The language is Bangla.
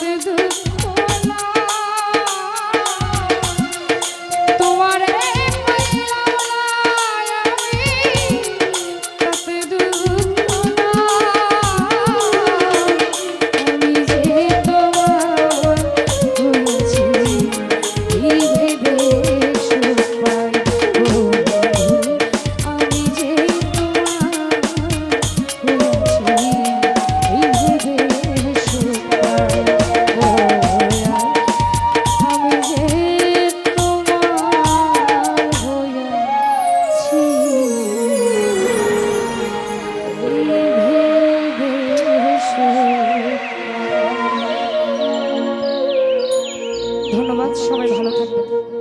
দুঃখ সবাই ভালো থাকবেন।